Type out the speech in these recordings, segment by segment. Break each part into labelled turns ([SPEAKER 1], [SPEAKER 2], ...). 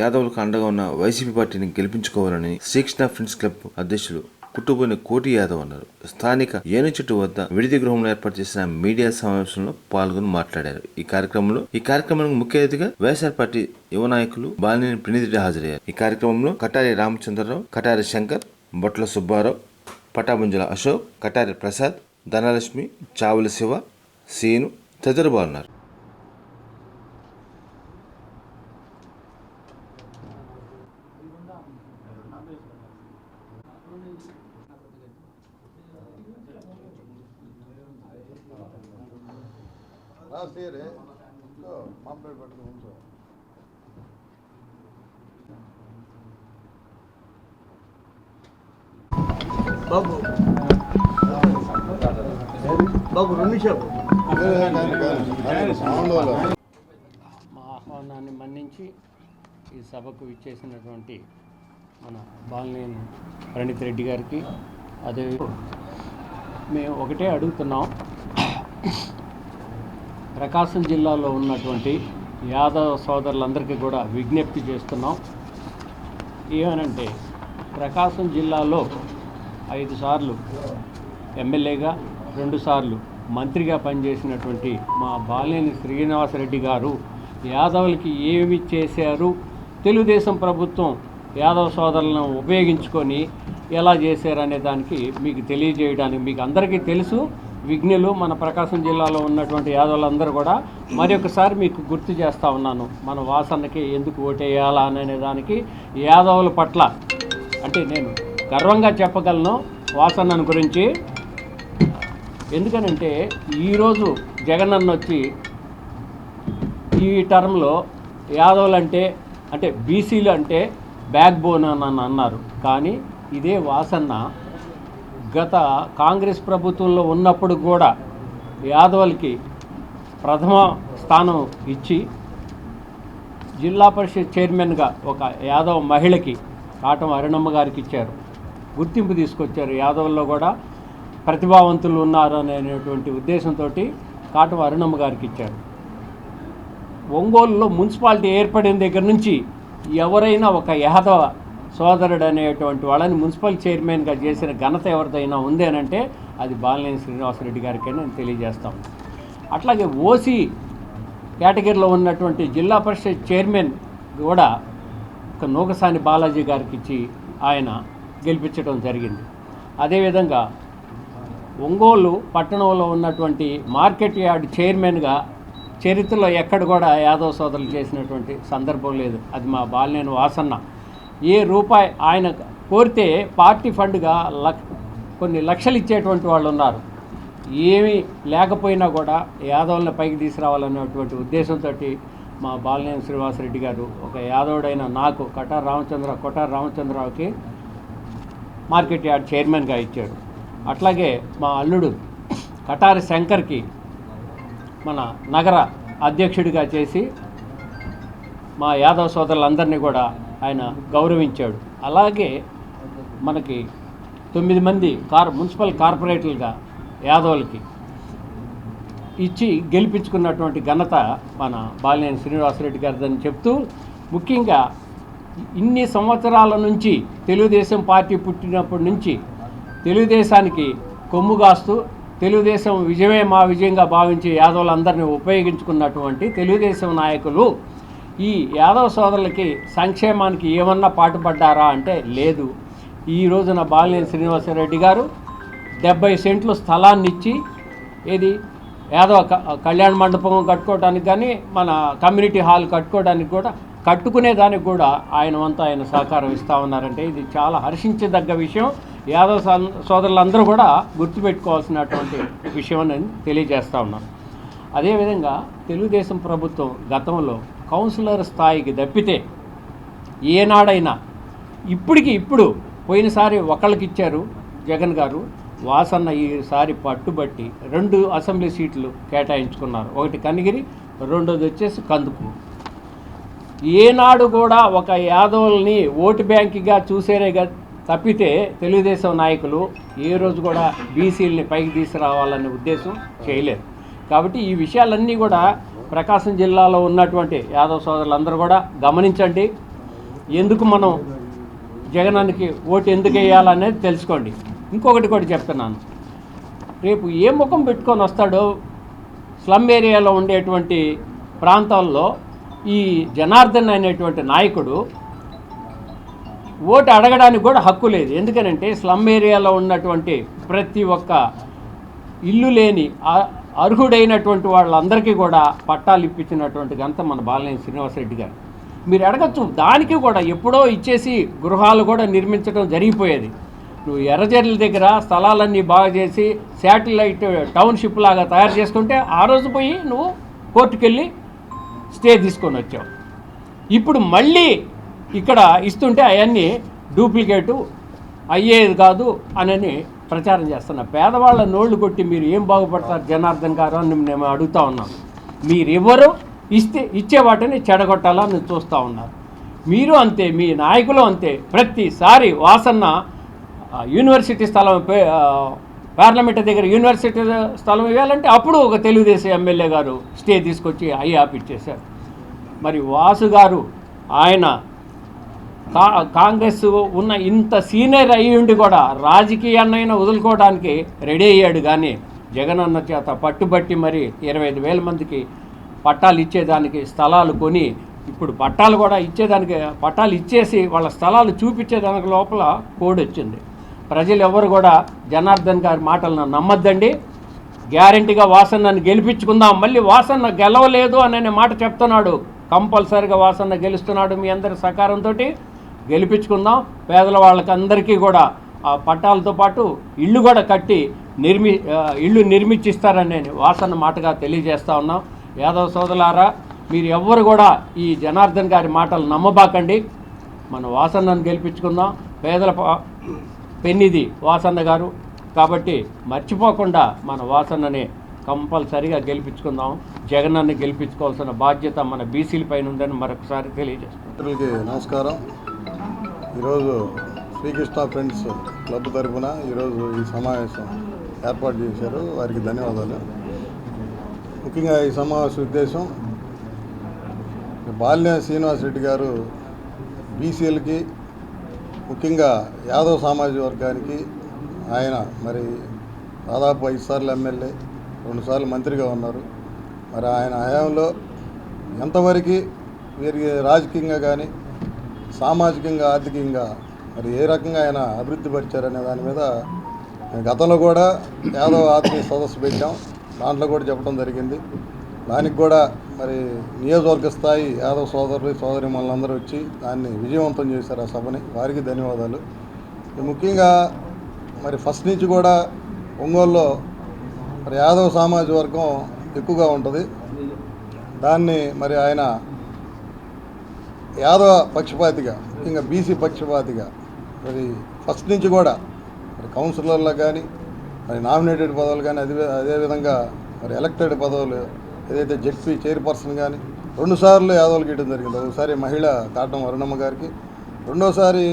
[SPEAKER 1] యాదవులకు అండగా ఉన్న వైసీపీ పార్టీని గెలిపించుకోవాలని శ్రీకృష్ణ ఫ్రెండ్స్ క్లబ్ అధ్యక్షులు కుట్టుబోయిన కోటి యాదవ్ అన్నారు. స్థానిక ఏను చెట్టు వద్ద విడిది గృహంలో ఏర్పాటు చేసిన మీడియా సమావేశంలో పాల్గొని మాట్లాడారు. ఈ కార్యక్రమంలో ఈ కార్యక్రమానికి ముఖ్య అతిథిగా వైఎస్ఆర్ పార్టీ యువ నాయకులు బాలినేని ప్రణీతి హాజరయ్యారు. ఈ కార్యక్రమంలో కటారి రామచంద్రరావు కటారి శంకర్ బొట్ల సుబ్బారావు పటాభుంజల అశోక్ కటారి ప్రసాద్ ధనలక్ష్మి చావుల శివ సీను తదితరులు బాగున్నారు
[SPEAKER 2] లాస్ట్ ఇయర్ మాంపేట పట్టుకుని ఉంచు
[SPEAKER 3] బాబు. బాబు రెండు నిమిషాలు.
[SPEAKER 4] మా ఆహ్వానాన్ని మన్నించి ఈ సభకు ఇచ్చేసినటువంటి మన బాలినేని ప్రణీత్ రెడ్డి గారికి. అదే మేము ఒకటే అడుగుతున్నాం. ప్రకాశం జిల్లాలో ఉన్నటువంటి యాదవ సోదరులందరికీ కూడా విజ్ఞప్తి చేస్తున్నాం. ఏమనంటే ప్రకాశం జిల్లాలో ఐదు సార్లు ఎమ్మెల్యేగా రెండుసార్లు మంత్రిగా పనిచేసినటువంటి మా బాలేని శ్రీనివాసరెడ్డి గారు యాదవులకి ఏమి చేశారు? తెలుగుదేశం ప్రభుత్వం యాదవ సోదరులను ఉపయోగించుకొని ఎలా చేశారనే దానికి మీకు తెలియజేయడానికి మీకు అందరికీ తెలుసు. విఘ్నులు మన ప్రకాశం జిల్లాలో ఉన్నటువంటి యాదవులందరూ కూడా మరొకసారి మీకు గుర్తు చేస్తా ఉన్నాను. మన వాసనకి ఎందుకు ఓటేయాలా అనే దానికి యాదవుల పట్ల అంటే నేను గర్వంగా చెప్పగలను వాసన్నను గురించి. ఎందుకనంటే ఈరోజు జగనన్న వచ్చి ఈ టర్మ్లో యాదవులు అంటే అంటే బీసీలు అంటే బ్యాక్ బోన్ అని అన్నారు. కానీ ఇదే వాసన్న గత కాంగ్రెస్ ప్రభుత్వంలో ఉన్నప్పుడు కూడా యాదవులకి ప్రథమ స్థానం ఇచ్చి జిల్లా పరిషత్ చైర్మన్గా ఒక యాదవ్ మహిళకి కాటం అరుణమ్మ గారికి ఇచ్చారు. గుర్తింపు తీసుకొచ్చారు. యాదవుల్లో కూడా ప్రతిభావంతులు ఉన్నారు అనేటువంటి ఉద్దేశంతో కాటం అరుణమ్మ గారికి ఇచ్చారు. ఒంగోలులో మున్సిపాలిటీ ఏర్పడిన దగ్గర నుంచి ఎవరైనా ఒక యాదవ సోదరుడు అనేటువంటి వాళ్ళని మున్సిపల్ చైర్మన్గా చేసిన ఘనత ఎవరిదైనా ఉంది అది బాలినేని శ్రీనివాసరెడ్డి గారికి నేను తెలియజేస్తాం. అట్లాగే ఓసీ కేటగిరీలో ఉన్నటువంటి జిల్లా పరిషత్ చైర్మన్ కూడా ఒక నూకసాని బాలాజీ గారికి ఇచ్చి ఆయన గెలిపించడం జరిగింది. అదేవిధంగా ఒంగోలు పట్టణంలో ఉన్నటువంటి మార్కెట్ యార్డ్ చైర్మన్గా చరిత్రలో ఎక్కడ కూడా యాదవ్ సోదరులు చేసినటువంటి సందర్భం లేదు. అది మా బాలినేని వాసన్న. ఏ రూపాయి ఆయన కోరితే పార్టీ ఫండ్గా లక్ కొన్ని లక్షలు ఇచ్చేటువంటి వాళ్ళు ఉన్నారు. ఏమీ లేకపోయినా కూడా యాదవులను పైకి తీసుకురావాలనేటువంటి ఉద్దేశంతో మా బాలినేని శ్రీనివాసరెడ్డి గారు ఒక యాదవుడైన నాకు కటార్ రామచంద్ర కొటార్ రామచంద్రరావుకి మార్కెట్ యార్డ్ చైర్మన్గా ఇచ్చాడు. అట్లాగే మా అల్లుడు కటారి శంకర్కి మన నగర అధ్యక్షుడిగా చేసి మా యాదవ సోదరులందరినీ కూడా ఆయన గౌరవించాడు. అలాగే మనకి తొమ్మిది మంది కార్ మున్సిపల్ కార్పొరేటర్లుగా యాదవులకి ఇచ్చి గెలిపించుకున్నటువంటి ఘనత మన బాలినేని శ్రీనివాసరెడ్డి గారిదని చెప్తూ ముఖ్యంగా ఇన్ని సంవత్సరాల నుంచి తెలుగుదేశం పార్టీ పుట్టినప్పటి నుంచి తెలుగుదేశానికి కొమ్ము కాస్తూ తెలుగుదేశం విజయమే మా విజయంగా భావించి యాదవులందరినీ ఉపయోగించుకున్నటువంటి తెలుగుదేశం నాయకులు ఈ యాదవ సోదరులకి సంక్షేమానికి ఏమన్నా పాటుపడ్డారా అంటే లేదు. ఈ రోజున బాలినేని శ్రీనివాసరెడ్డి గారు డెబ్బై సెంట్లు స్థలాన్ని ఇచ్చి ఏది యాదవ క- కళ్యాణ మండపం కట్టుకోవడానికి కానీ మన కమ్యూనిటీ హాల్ కట్టుకోవడానికి కూడా కట్టుకునే దానికి కూడా ఆయన వంతు ఆయన సహకారం ఇస్తా ఉన్నారంటే ఇది చాలా హర్షించదగ్గ విషయం. యాదవ సోదరులందరూ కూడా గుర్తుపెట్టుకోవాల్సినటువంటి విషయం అని తెలియజేస్తా ఉన్నాను అదేవిధంగా తెలుగుదేశం ప్రభుత్వం గతంలో కౌన్సిలర్ స్థాయికి తప్పితే ఏనాడైనా ఇప్పటికి ఇప్పుడు పోయినసారి ఒకళ్ళకి ఇచ్చారు జగన్ గారు వాసన్న ఈసారి పట్టుబట్టి రెండు అసెంబ్లీ సీట్లు కేటాయించుకున్నారు. ఒకటి కనిగిరి రెండోది వచ్చేసి కందుకు. ఏనాడు కూడా ఒక యాదవుల్ని ఓటు బ్యాంక్గా చూసేరే తప్పితే తెలుగుదేశం నాయకులు ఏ రోజు కూడా బీసీలని పైకి తీసుకురావాలనే ఉద్దేశం చేయలేదు. కాబట్టి ఈ విషయాలన్నీ కూడా ప్రకాశం జిల్లాలో ఉన్నటువంటి యాదవ్ సోదరులందరూ కూడా గమనించండి. ఎందుకు మనం జగనానికి ఓటు ఎందుకు వేయాలనేది తెలుసుకోండి. ఇంకొకటి కూడా చెప్తున్నాను. రేపు ఏ ముఖం పెట్టుకొని వస్తాడో స్లమ్ ఏరియాలో ఉండేటువంటి ప్రాంతాల్లో ఈ జనార్దన్ అనేటువంటి నాయకుడు ఓటు అడగడానికి కూడా హక్కు లేదు. ఎందుకనంటే స్లమ్ ఏరియాలో ఉన్నటువంటి ప్రతి ఒక్క ఇల్లు లేని అర్హుడైనటువంటి వాళ్ళందరికీ కూడా పట్టాలు ఇప్పించినటువంటి గంత మన బాలనేని శ్రీనివాసరెడ్డి గారు. మీరు అడగచ్చు దానికి కూడా ఎప్పుడో ఇచ్చేసి గృహాలు కూడా నిర్మించడం జరిగిపోయేది. నువ్వు ఎర్రజర్ల దగ్గర స్థలాలన్నీ బాగా చేసి శాటిలైట్ టౌన్షిప్ లాగా తయారు చేసుకుంటే ఆ రోజు పోయి నువ్వు కోర్టుకెళ్ళి స్టే తీసుకొని వచ్చావు. ఇప్పుడు మళ్ళీ ఇక్కడ ఇస్తుంటే అవన్నీ డూప్లికేటు అయ్యేది కాదు అనని ప్రచారం చేస్తున్నా పేదవాళ్ళ నోళ్ళు కొట్టి మీరు ఏం బాగుపడతారు జనార్దన్ గారు అని మేము అడుగుతా ఉన్నాం మీరెవరు ఇస్తే ఇచ్చే వాటిని చెడగొట్టాలని చూస్తూ ఉన్నారు. మీరు అంతే మీ నాయకులు అంతే. ప్రతిసారి వాసన్న యూనివర్సిటీ స్థలం పే- పార్లమెంట్ దగ్గర యూనివర్సిటీ స్థలం ఇవ్వాలంటే అప్పుడు ఒక తెలుగుదేశం ఎమ్మెల్యే గారు స్టే తీసుకొచ్చి అయ్యి ఆపిచ్చేశారు మరి వాసు గారు ఆయన కా కాంగ్రెస్ ఉన్న ఇంత సీనియర్ అయ్యి ఉండి కూడా రాజకీయాన్నైనా వదులుకోవడానికి రెడీ అయ్యాడు కానీ జగన్ అన్న చేత పట్టుబట్టి మరి ఇరవై ఐదు వేల మందికి పట్టాలు ఇచ్చేదానికి స్థలాలు కొని ఇప్పుడు పట్టాలు కూడా ఇచ్చేదానికి పట్టాలు ఇచ్చేసి వాళ్ళ స్థలాలు చూపించేదానికి లోపల కోడ్ వచ్చింది. ప్రజలు ఎవరు కూడా జనార్దన్ గారి మాటలను నమ్మద్దండి. గ్యారంటీగా వాసన్నను గెలిపించుకుందాం. మళ్ళీ వాసన్న గెలవలేదు అనే మాట చెప్తున్నాడు. కంపల్సరిగా వాసన్న గెలుస్తున్నాడు మీ అందరి సహకారంతో గెలిపించుకుందాం. పేదల వాళ్ళకందరికీ కూడా ఆ పట్టాలతో పాటు ఇల్లు కూడా కట్టి నిర్మి ఇల్లు నిర్మించిస్తారని నేను వాసన మాటగా తెలియజేస్తా ఉన్నాం. యాదవ సోదరులారా మీరు ఎవ్వరు కూడా ఈ జనార్దన్ గారి మాటలు నమ్మబాకండి. మన వాసన్నను గెలిపించుకుందాం. పేదల పెన్నిది వాసన్న గారు. కాబట్టి మర్చిపోకుండా మన వాసన్నని కంపల్సరిగా గెలిపించుకుందాం. జగనన్ని గెలిపించుకోవాల్సిన బాధ్యత మన బీసీల పైన ఉందని మరొకసారి తెలియజేస్తాం
[SPEAKER 2] నమస్కారం. ఈరోజు శ్రీకృష్ణ ఫ్రెండ్స్ క్లబ్ తరఫున ఈరోజు ఈ సమావేశం ఏర్పాటు చేశారు. వారికి ధన్యవాదాలు. ముఖ్యంగా ఈ సమావేశ ఉద్దేశం బాల్య శ్రీనివాస్ రెడ్డి గారు బీసీఎల్కి ముఖ్యంగా యాదవ్ సామాజిక వర్గానికి ఆయన మరి దాదాపు ఐదు సార్లు ఎమ్మెల్యే రెండుసార్లు మంత్రిగా ఉన్నారు. మరి ఆయన హయాంలో ఎంతవరకు వీరికి రాజకీయంగా కానీ సామాజికంగా ఆర్థికంగా మరి ఏ రకంగా ఆయన అభివృద్ధి పరిచారనే దాని మీద గతంలో కూడా యాదవ్ ఆత్మీయ సదస్సు పెట్టాం. దాంట్లో కూడా చెప్పడం జరిగింది. దానికి కూడా మరి నియోజకవర్గ స్థాయి యాదవ్ సోదరులు సోదరి మనందరూ వచ్చి దాన్ని విజయవంతం చేశారు ఆ సభని. వారికి ధన్యవాదాలు. ముఖ్యంగా మరి ఫస్ట్ నుంచి కూడా ఒంగోలులో మరి యాదవ్ సామాజిక వర్గం ఎక్కువగా ఉంటుంది. దాన్ని మరి ఆయన యాదవ పక్షపాతిగా ముఖ్యంగా బీసీ పక్షపాతిగా మరి ఫస్ట్ నుంచి కూడా మరి కౌన్సిలర్లో కానీ మరి నామినేటెడ్ పదవులు కానీ అదే అదేవిధంగా మరి ఎలక్టెడ్ పదవులు ఏదైతే జెడ్పీ చైర్పర్సన్ కానీ రెండుసార్లు యాదవులు గీయడం జరిగింది. ఒకసారి మహిళ కాటం వరుణమ్మ గారికి రెండోసారి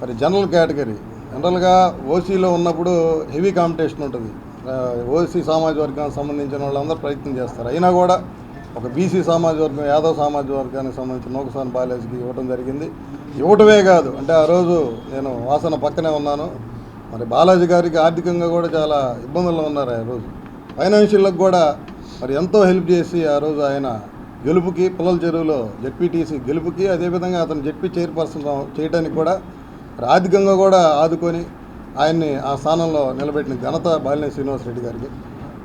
[SPEAKER 2] మరి జనరల్ కేటగిరీ జనరల్గా ఓసీలో ఉన్నప్పుడు హెవీ కాంపిటీషన్ ఉంటుంది. ఓసీ సామాజిక వర్గానికి సంబంధించిన వాళ్ళందరూ ప్రయత్నం చేస్తారు. అయినా కూడా ఒక బీసీ సామాజిక వర్గం యాదవ్ సామాజిక వర్గానికి సంబంధించిన నూకసాని బాలేజ్కి ఇవ్వడం జరిగింది. ఇవ్వటమే కాదు అంటే ఆ రోజు నేను వాసన పక్కనే ఉన్నాను. మరి బాలాజీ గారికి ఆర్థికంగా కూడా చాలా ఇబ్బందుల్లో ఉన్నారు ఆ రోజు. ఫైనాన్షియల్కి కూడా మరి ఎంతో హెల్ప్ చేసి ఆ రోజు ఆయన గెలుపుకి పుల్లల చెరువులో జెడ్పీటీసీ గెలుపుకి అదేవిధంగా అతను జెడ్పీ చైర్పర్సన్ చేయడానికి కూడా మరి ఆర్థికంగా కూడా ఆదుకొని ఆయన్ని ఆ స్థానంలో నిలబెట్టిన ఘనత బాలినేని శ్రీనివాసరెడ్డి గారికి.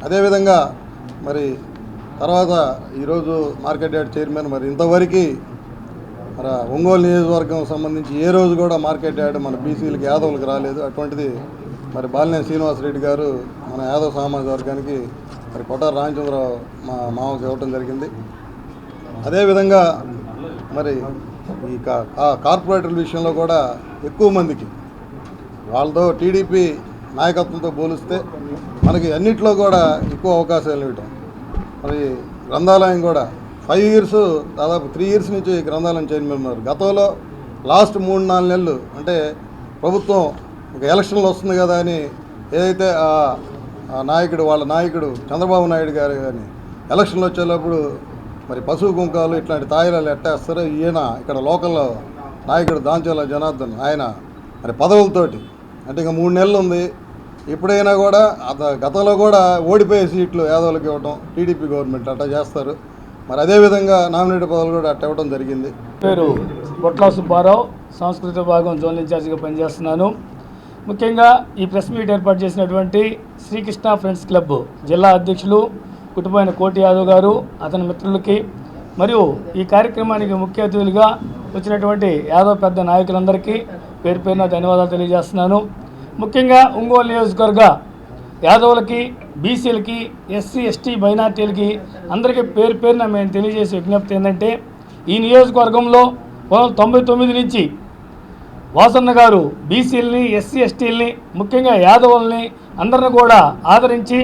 [SPEAKER 2] అదేవిధంగా మరి తర్వాత ఈరోజు మార్కెట్ యార్డ్ చైర్మన్ మరి ఇంతవరకు మరి ఒంగోలు నియోజకవర్గం సంబంధించి ఏ రోజు కూడా మార్కెట్ యార్డ్ మన బీసీలకి యాదవులకు రాలేదు. అటువంటిది మరి బాలినేని శ్రీనివాసరెడ్డి గారు మన యాదవ్ సామాజిక వర్గానికి మరి కొట్టార. రామచంద్రరావు మా మామకు ఇవ్వటం జరిగింది. అదేవిధంగా మరి ఈ కా- కార్పొరేటర్ల విషయంలో కూడా ఎక్కువ మందికి వాళ్ళతో టీడీపీ నాయకత్వంతో పోలిస్తే మనకి అన్నిట్లో కూడా ఎక్కువ అవకాశాలు ఇవ్వటం. మరి గ్రంథాలయం కూడా ఫైవ్ ఇయర్స్ దాదాపు త్రీ ఇయర్స్ నుంచి గ్రంథాలయం చైర్మన్ ఉన్నారు. గతంలో లాస్ట్ మూడు నాలుగు నెలలు అంటే ప్రభుత్వం ఒక ఎలక్షన్లు వస్తుంది కదా అని ఏదైతే ఆ నాయకుడు వాళ్ళ నాయకుడు చంద్రబాబు నాయుడు గారు కానీ ఎలక్షన్లు వచ్చేటప్పుడు మరి పశువు కుంకాలు ఇట్లాంటి తాయిలాలు ఎట్టేస్తారో ఈయన ఇక్కడ లోకల్లో నాయకుడు దాంచేలా జనార్దన్ ఆయన మరి పదవులతోటి అంటే ఇంకా మూడు నెలలు ఉంది. ఎప్పుడైనా కూడా అత గతంలో కూడా ఓడిపోయే సీట్లు యాదవులకు ఇవ్వటం టీడీపీ గవర్నమెంట్ అట్లా చేస్తారు. మరి అదేవిధంగా నామినేట్ పదవులు కూడా అట్ట ఇవ్వడం జరిగింది.
[SPEAKER 5] పేరు పొట్ల సుబ్బారావు సాంస్కృతిక విభాగం జోన్ ఇన్ఛార్జిగా పనిచేస్తున్నాను. ముఖ్యంగా ఈ ప్రెస్ మీట్ ఏర్పాటు చేసినటువంటి శ్రీకృష్ణ ఫ్రెండ్స్ క్లబ్ జిల్లా అధ్యక్షులు కుటుంబైన కోటి యాదవ్ గారు అతని మిత్రులకి మరియు ఈ కార్యక్రమానికి ముఖ్య అతిథులుగా వచ్చినటువంటి యాదవ్ పెద్ద నాయకులందరికీ పేరు పేరున ధన్యవాదాలు తెలియజేస్తున్నాను. ముఖ్యంగా ఒంగోలు నియోజకవర్గ యాదవులకి బీసీలకి ఎస్సీ ఎస్టీ మైనార్టీలకి అందరికీ పేరు పేరున మేము తెలియజేసే విజ్ఞప్తి ఏంటంటే ఈ నియోజకవర్గంలో తొంభై తొమ్మిది నుంచి వాసన్న గారు బీసీలని ఎస్సీ ఎస్టీలని ముఖ్యంగా యాదవుల్ని అందరిని కూడా ఆదరించి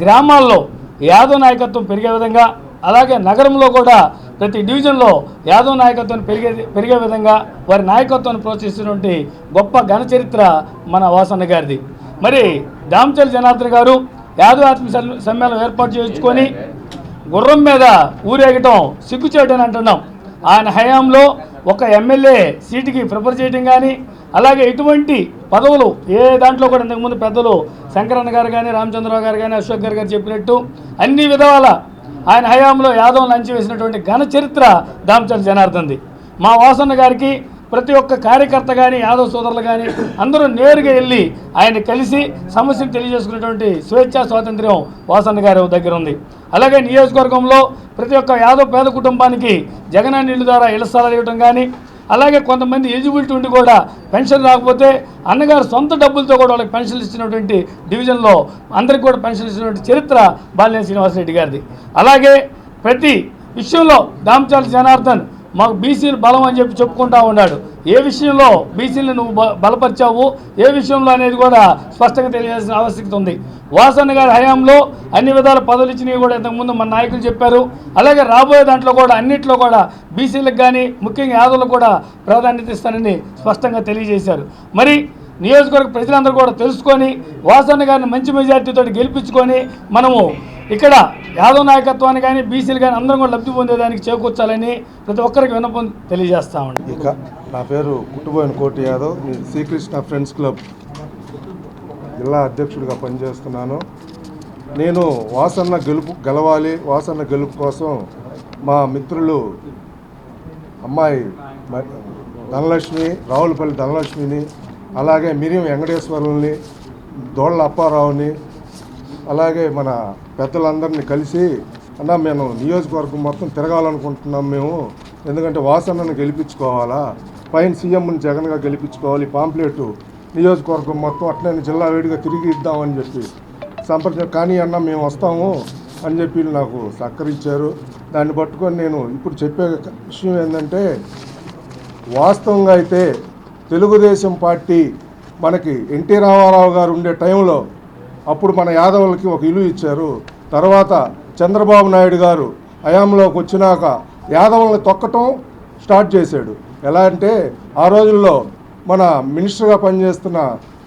[SPEAKER 5] గ్రామాల్లో యాదవ నాయకత్వం పెరిగే విధంగా అలాగే నగరంలో కూడా ప్రతి డివిజన్లో యాదవ్ నాయకత్వం పెరిగే పెరిగే విధంగా వారి నాయకత్వాన్ని ప్రోత్సహిస్తున్నటువంటి గొప్ప ఘనచరిత్ర మన వాసన్న గారిది. మరి దామచల్ జనార్దన్ గారు యాదవ్ ఆత్మ సమ్- సమ్మేళనం ఏర్పాటు చేయించుకొని గుర్రం మీద ఊరేగటం సిగ్గుచేయటం అంటున్నాం. ఆయన హయాంలో ఒక ఎమ్మెల్యే సీటుకి ప్రిఫర్ చేయడం కానీ అలాగే ఎటువంటి పదవులు ఏ దాంట్లో కూడా ఇంతకుముందు పెద్దలు శంకరన్న గారు కానీ రామచంద్రరావు గారు కానీ అశోక్ గారు గారు చెప్పినట్టు అన్ని విధాల ఆయన హయాంలో యాదవ్ లంచి వేసినటువంటి ఘన చరిత్ర దామచల్ జనార్దన్ది. మా వాసన్న గారికి ప్రతి ఒక్క కార్యకర్త కానీ యాదవ్ సోదరులు కానీ అందరూ నేరుగా వెళ్ళి ఆయన కలిసి సమస్యను తెలియజేసుకున్నటువంటి స్వేచ్ఛా స్వాతంత్ర్యం వాసన్న గారి దగ్గర ఉంది. అలాగే నియోజకవర్గంలో ప్రతి ఒక్క యాదవ్ పేద కుటుంబానికి జగనన్న ఇల్లు ద్వారా ఇళ్ళ స్థలాలు ఇవ్వడం కానీ అలాగే కొంతమంది ఎలిజిబిలిటీ ఉండి కూడా పెన్షన్ రాకపోతే అన్నగారు సొంత డబ్బులతో కూడా వాళ్ళకి పెన్షన్ ఇచ్చినటువంటి డివిజన్లో అందరికి కూడా పెన్షన్ ఇచ్చినటువంటి చరిత్ర బాలినేని శ్రీనివాసరెడ్డి గారిది. అలాగే ప్రతి విషయంలో దామచాలి జనార్దన్ మాకు బీసీలు బలం అని చెప్పి చెప్పుకుంటా ఉన్నాడు. ఏ విషయంలో బీసీలు నువ్వు బ- బలపరిచావు? ఏ విషయంలో అనేది కూడా స్పష్టంగా తెలియాల్సిన ఆవశ్యకత ఉంది. వాసన్న గారి హయాంలో అన్ని విధాల పదవులు ఇచ్చినవి కూడా ఇంతకుముందు మన నాయకులు చెప్పారు. అలాగే రాబోయే దాంట్లో కూడా అన్నింటిలో కూడా బీసీలకు కానీ ముఖ్యంగా యాదవులకు కూడా ప్రాధాన్యత ఇస్తానని స్పష్టంగా తెలియజేశారు. మరి నియోజకవర్గ ప్రజలందరూ కూడా తెలుసుకొని వాసన్న గారిని మంచి మెజార్టీతో గెలిపించుకొని మనము ఇక్కడ యాదవ్ నాయకత్వాన్ని కానీ బీసీలు కానీ అందరం కూడా లబ్ధి పొందేదానికి చేకూర్చాలని ప్రతి ఒక్కరికి విన్నపం తెలియజేస్తామండి
[SPEAKER 6] ఇక నా పేరు కుట్టుబోయిన కోటి యాదవ్. శ్రీకృష్ణ ఫ్రెండ్స్ క్లబ్ జిల్లా అధ్యక్షుడిగా పనిచేస్తున్నాను. నేను వాసన్న గెలుపు గెలవాలి వాసన్న గెలుపు కోసం మా మిత్రులు అమ్మాయి ధనలక్ష్మి రావులపల్లి ధనలక్ష్మిని అలాగే మిరియం వెంకటేశ్వరుల్ని దోళ్ళ అప్పారావుని అలాగే మన పెద్దలందరినీ కలిసి అన్న మేము నియోజకవర్గం మొత్తం తిరగాలనుకుంటున్నాం మేము. ఎందుకంటే వాసనను గెలిపించుకోవాలా? పైన సీఎంని జగన్గా గెలిపించుకోవాలి. పాంప్లెట్ నియోజకవర్గం మొత్తం అట్లనే జిల్లా వేడిగా తిరిగి ఇద్దామని చెప్పి సంప్రదించారు కానీ అన్న మేము వస్తాము అని చెప్పి నాకు సహకరించారు. దాన్ని పట్టుకొని నేను ఇప్పుడు చెప్పే విషయం ఏంటంటే వాస్తవంగా అయితే తెలుగుదేశం పార్టీ మనకి ఎన్టీ రామారావు గారు ఉండే టైంలో అప్పుడు మన యాదవులకి ఒక ఇల్లు ఇచ్చారు. తర్వాత చంద్రబాబు నాయుడు గారు హయాంలోకి వచ్చినాక యాదవులను తొక్కటం స్టార్ట్ చేశాడు. ఎలా అంటే ఆ రోజుల్లో మన మినిస్టర్గా పనిచేస్తున్న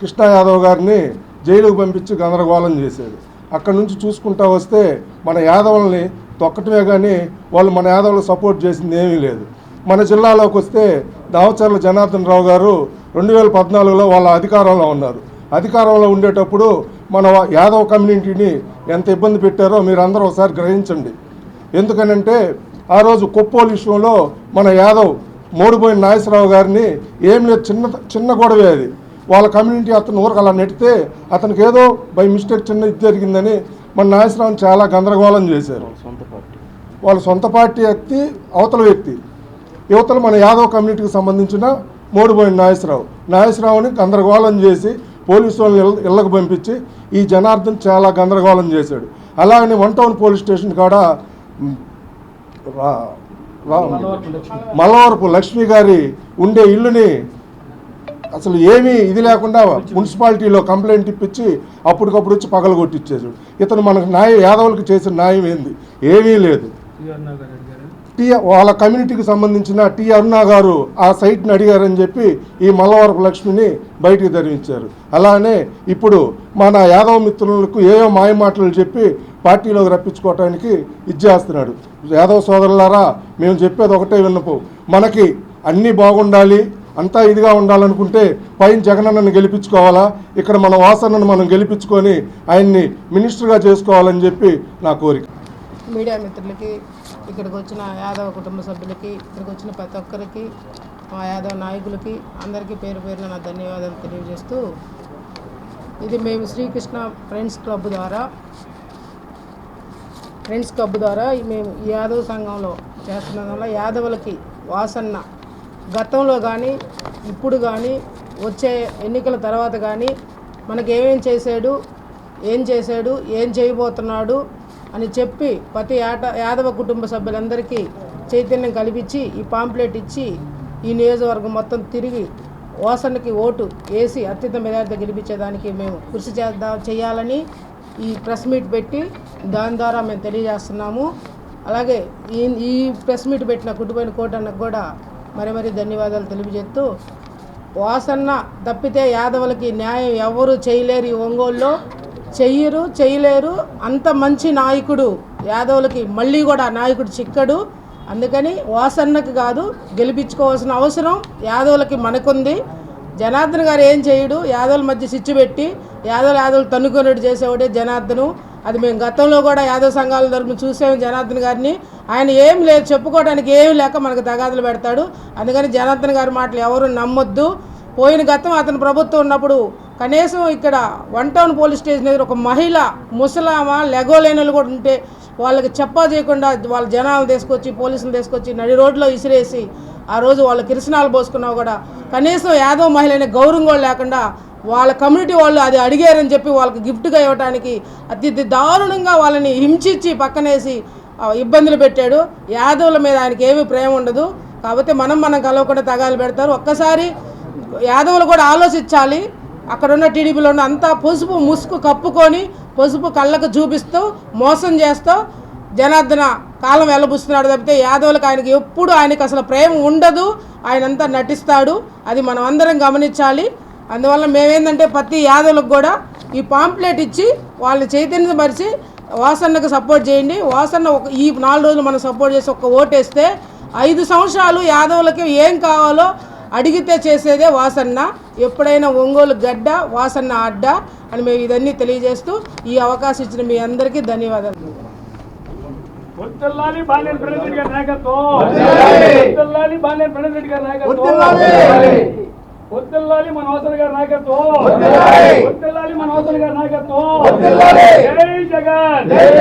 [SPEAKER 6] కృష్ణ యాదవ్ గారిని జైలుకు పంపించి గందరగోళం చేశాడు అక్కడ నుంచి చూసుకుంటా వస్తే మన యాదవుల్ని తొక్కటమే కానీ వాళ్ళు మన యాదవులు సపోర్ట్ చేసింది ఏమీ లేదు. మన జిల్లాలోకి వస్తే దావచర్ల జనార్దన్ రావు గారు రెండు వేల పద్నాలుగులో వాళ్ళ అధికారంలో ఉన్నారు. అధికారంలో ఉండేటప్పుడు మన యాదవ్ కమ్యూనిటీని ఎంత ఇబ్బంది పెట్టారో మీరు అందరూ ఒకసారి గ్రహించండి. ఎందుకనంటే ఆ రోజు కొప్పోలు విషయంలో మన యాదవ్ మోడిపోయిన నాగేశ్వరరావు గారిని ఏం లేదు చిన్న చిన్న గొడవే అది. వాళ్ళ కమ్యూనిటీ అతను ఊరికి అలా నెట్టితే అతనికి ఏదో బై మిస్టేక్ చిన్న ఇది జరిగిందని మన నాగేశ్వరరావుని చాలా గందరగోళం చేశారు. వాళ్ళ సొంత పార్టీ. వ్యక్తి అవతల వ్యక్తి. యువతలు మన యాదవ్ కమ్యూనిటీకి సంబంధించిన మోడిపోయిన నాగేశ్వరరావు. నాగేశ్వరరావుని గందరగోళం చేసి పోలీసు వాళ్ళని ఇళ్ళకు పంపించి ఈ జనార్దన్ చాలా గందరగోళం చేశాడు. అలాగని వన్ టౌన్ పోలీస్ స్టేషన్ కాడ మల్లవరపు లక్ష్మి గారి ఉండే ఇల్లుని అసలు ఏమీ ఇది లేకుండా మున్సిపాలిటీలో కంప్లైంట్ ఇప్పించి అప్పటికప్పుడు వచ్చి పగలు కొట్టించేసాడు ఇతను మనకు న్యాయం యాదవులకు చేసిన న్యాయం ఏంది? ఏమీ లేదు. టి వాళ్ళ కమ్యూనిటీకి సంబంధించిన టి అరుణ గారు ఆ సైట్ని అడిగారని చెప్పి ఈ మల్లవరపు లక్ష్మిని బయటికి ధరించారు అలానే ఇప్పుడు మన యాదవ మిత్రులకు ఏవో మాయ మాటలు చెప్పి పార్టీలోకి రప్పించుకోవటానికి ఇచ్చేస్తున్నాడు. యాదవ సోదరులారా మేము చెప్పేది ఒకటే విన్నపు. మనకి అన్నీ బాగుండాలి అంతా ఇదిగా ఉండాలనుకుంటే పైన జగనన్నను గెలిపించుకోవాలా ఇక్కడ మన వాసనను మనం గెలిపించుకొని ఆయన్ని మినిస్టర్గా చేసుకోవాలని చెప్పి నా కోరిక.
[SPEAKER 7] మీడియా మిత్రులకి ఇక్కడికి వచ్చిన యాదవ కుటుంబ సభ్యులకి ఇక్కడికి వచ్చిన ప్రతి ఒక్కరికి మా యాదవ నాయకులకి అందరికీ పేరు పేరున నా ధన్యవాదాలు తెలియజేస్తూ ఇది మేము శ్రీకృష్ణ ఫ్రెండ్స్ క్లబ్ ద్వారా ఫ్రెండ్స్ క్లబ్ ద్వారా మేము ఈ యాదవ సంఘంలో చేస్తున్నందు వల్ల యాదవులకి వాసన్న గతంలో కానీ ఇప్పుడు కానీ వచ్చే ఎన్నికల తర్వాత కానీ మనకి ఏమేం చేశాడు ఏం చేశాడు ఏం చేయబోతున్నాడు అని చెప్పి ప్రతి యాట యాదవ కుటుంబ సభ్యులందరికీ చైతన్యం కల్పించి ఈ పాంప్లెట్ ఇచ్చి ఈ నియోజకవర్గం మొత్తం తిరిగి వాసనకి ఓటు వేసి అత్యంత మెజార్టీ గెలిపించేదానికి మేము కృషి చేద్దాం చేయాలని ఈ ప్రెస్ మీట్ పెట్టి దాని ద్వారా మేము తెలియజేస్తున్నాము. అలాగే ఈ ఈ ప్రెస్ మీట్ పెట్టిన కుటుంబైన కోటన్నకు కూడా మరి మరి ధన్యవాదాలు తెలియజేస్తూ వాసన్న తప్పితే యాదవులకి న్యాయం ఎవరు చేయలేరు ఈ ఒంగోలులో. చెయ్యరు చేయలేరు. అంత మంచి నాయకుడు యాదవులకి మళ్ళీ కూడా నాయకుడు చిక్కడు. అందుకని వాసన్నకి కాదు గెలిపించుకోవాల్సిన అవసరం యాదవులకి మనకుంది. జనార్దన్ గారు ఏం చేయడు? యాదవుల మధ్య సిచ్చు పెట్టి యాదవులు యాదవులు తన్నుకున్నట్టు చేసేవాడే జనార్దను. అది మేము గతంలో కూడా యాదవ సంఘాల తరపున చూసాము జనార్దన్ గారిని. ఆయన ఏం లేదు చెప్పుకోవడానికి ఏమి లేక మనకు తగాదులు పెడతాడు. అందుకని జనార్దన్ గారి మాటలు ఎవరు నమ్మొద్దు. పోయిన గతం అతని ప్రభుత్వం ఉన్నప్పుడు కనీసం ఇక్కడ వన్ టౌన్ పోలీస్ స్టేషన్ దగ్గర ఒక మహిళ ముసలామా లెగోలేని కూడా ఉంటే వాళ్ళకి చెప్పా చేయకుండా వాళ్ళ జనాలు తీసుకొచ్చి పోలీసులు తీసుకొచ్చి నడి రోడ్లో ఇసిరేసి ఆ రోజు వాళ్ళ కిరసనాలు పోసుకున్నా కూడా. కనీసం యాదవ్ మహిళని గౌరవం కూడా లేకుండా వాళ్ళ కమ్యూనిటీ వాళ్ళు అది అడిగారని చెప్పి వాళ్ళకి గిఫ్ట్గా ఇవ్వడానికి అతి దారుణంగా వాళ్ళని హింసించి పక్కనేసి ఇబ్బందులు పెట్టాడు. యాదవుల మీద ఆయనకి ఏమీ ప్రేమ ఉండదు. కాబట్టి మనం మనం కలవకుండా తగాలు పెడతారు. ఒక్కసారి యాదవులు కూడా ఆలోచించాలి. అక్కడ ఉన్న టీడీపీలో ఉన్న అంతా పసుపు ముసుగు కప్పుకొని పసుపు కళ్ళకు చూపిస్తూ మోసం చేస్తూ జనార్దన కాలం వెళ్ళబుస్తున్నాడు తప్పితే యాదవులకు ఆయనకి ఎప్పుడు ఆయనకి అసలు ప్రేమ ఉండదు. ఆయన అంతా నటిస్తాడు. అది మనం అందరం గమనించాలి. అందువల్ల మేమేందంటే ప్రతి యాదవులకు కూడా ఈ పాంప్లెట్ ఇచ్చి వాళ్ళని చైతన్యపరిచి వాసన్నకు సపోర్ట్ చేయండి. వాసన్న ఒక ఈ నాలుగు రోజులు మనం సపోర్ట్ చేసి ఒక ఓటేస్తే ఐదు సంవత్సరాలు యాదవులకి ఏం కావాలో అడిగితే చేసేదే వాసన్న ఎప్పుడైనా ఒంగోలు గడ్డ వాసన్న అడ్డ అని మేము ఇదన్నీ తెలియజేస్తూ ఈ అవకాశం ఇచ్చిన మీ అందరికీ ధన్యవాదాలు.
[SPEAKER 5] వర్ధిల్లాలి బాలేని గారి నాయకత్వం. వర్ధిల్లాలి బాలేని గారి నాయకత్వం. మన అవసర గారి నాయకత్వం. మన అవసర గారి నాయకత్వం. జై జగన్.